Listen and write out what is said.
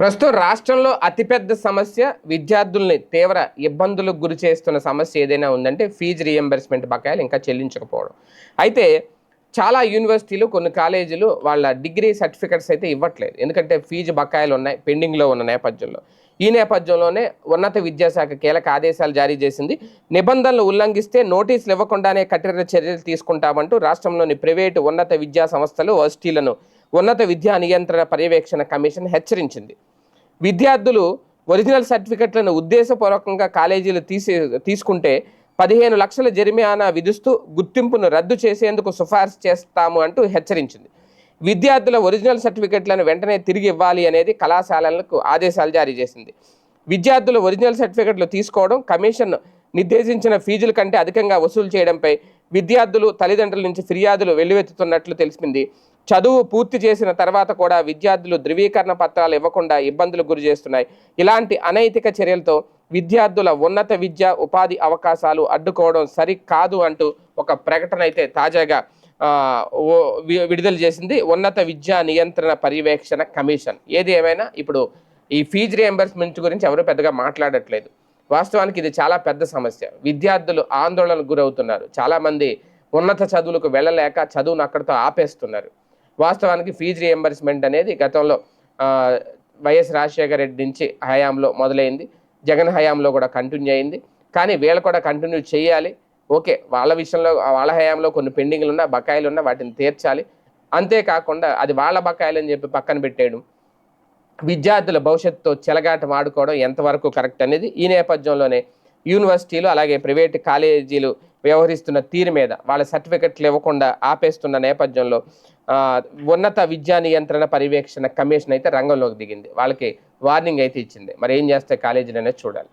ప్రస్తుతం రాష్ట్రంలో అతిపెద్ద సమస్య విద్యార్థుల్ని తీవ్ర ఇబ్బందులకు గురి చేస్తున్న సమస్య ఏదైనా ఉందంటే ఫీజు రియంబర్స్మెంట్ బకాయిలు ఇంకా చెల్లించకపోవడం. అయితే చాలా యూనివర్సిటీలు కొన్ని కాలేజీలు వాళ్ళ డిగ్రీ సర్టిఫికెట్స్ అయితే ఇవ్వట్లేదు. ఎందుకంటే ఫీజు బకాయిలు ఉన్నాయి పెండింగ్లో ఉన్న నేపథ్యంలో. ఈ నేపథ్యంలోనే ఉన్నత విద్యాశాఖ కీలక ఆదేశాలు జారీ చేసింది. నిబంధనలు ఉల్లంఘిస్తే నోటీసులు ఇవ్వకుండానే కఠిన చర్యలు తీసుకుంటామంటూ రాష్ట్రంలోని ప్రైవేటు ఉన్నత విద్యా సంస్థలు వర్సిటీలను ఉన్నత విద్యా నియంత్రణ పర్యవేక్షణ కమిషన్ హెచ్చరించింది. విద్యార్థులు ఒరిజినల్ సర్టిఫికెట్లను ఉద్దేశపూర్వకంగా కాలేజీలు తీసే తీసుకుంటే పదిహేను లక్షల జరిమానా విధిస్తూ గుర్తింపును రద్దు చేసేందుకు సిఫార్సు చేస్తాము అంటూ హెచ్చరించింది. విద్యార్థుల ఒరిజినల్ సర్టిఫికెట్లను వెంటనే తిరిగి ఇవ్వాలి అనేది కళాశాలలకు ఆదేశాలు జారీ చేసింది. విద్యార్థులు ఒరిజినల్ సర్టిఫికెట్లు తీసుకోవడం కమిషన్ నిర్దేశించిన ఫీజుల కంటే అధికంగా వసూలు చేయడంపై విద్యార్థులు తల్లిదండ్రుల నుంచి ఫిర్యాదులు వెల్లువెత్తుతున్నట్లు తెలిసింది. చదువు పూర్తి చేసిన తర్వాత కూడా విద్యార్థులు ధృవీకరణ పత్రాలు ఇవ్వకుండా ఇబ్బందులు గురి చేస్తున్నాయి. ఇలాంటి అనైతిక చర్యలతో విద్యార్థుల ఉన్నత విద్య ఉపాధి అవకాశాలు అడ్డుకోవడం సరికాదు అంటూ ఒక ప్రకటన అయితే తాజాగా విడుదల చేసింది ఉన్నత విద్యా నియంత్రణ పర్యవేక్షణ కమిషన్. ఏది ఏమైనా ఇప్పుడు ఈ ఫీజు రియంబర్స్మెంట్ గురించి ఎవరు పెద్దగా మాట్లాడట్లేదు. వాస్తవానికి ఇది చాలా పెద్ద సమస్య. విద్యార్థులు ఆందోళనకు గురవుతున్నారు. చాలామంది ఉన్నత చదువులకు వెళ్ళలేక చదువును అక్కడితో ఆపేస్తున్నారు. వాస్తవానికి ఫీజు రియంబర్స్మెంట్ అనేది గతంలో వైఎస్ రాజశేఖర రెడ్డి నుంచి హయాంలో మొదలైంది. జగన్ హయాంలో కూడా కంటిన్యూ అయింది. కానీ వీళ్ళు కూడా కంటిన్యూ చేయాలి. ఓకే వాళ్ళ విషయంలో వాళ్ళ హయాంలో కొన్ని పెండింగ్లు ఉన్నా బకాయిలు ఉన్నా వాటిని తీర్చాలి. అంతేకాకుండా అది వాళ్ళ బకాయిలు అని చెప్పి పక్కన పెట్టేయడం విద్యార్థుల భవిష్యత్తుతో చెలగాట ఆడుకోవడం ఎంతవరకు కరెక్ట్ అనేది ఈ నేపథ్యంలోనే యూనివర్సిటీలు అలాగే ప్రైవేట్ కాలేజీలు వ్యవహరిస్తున్న తీరు మీద వాళ్ళ సర్టిఫికెట్లు ఇవ్వకుండా ఆపేస్తున్న నేపథ్యంలో ఆ, ఉన్నత విద్యా నియంత్రణ పర్యవేక్షణ కమిషన్ అయితే రంగంలోకి దిగింది. వాళ్ళకి వార్నింగ్ అయితే ఇచ్చింది. మరి ఏం చేస్తే కాలేజీలు అనేది చూడాలి.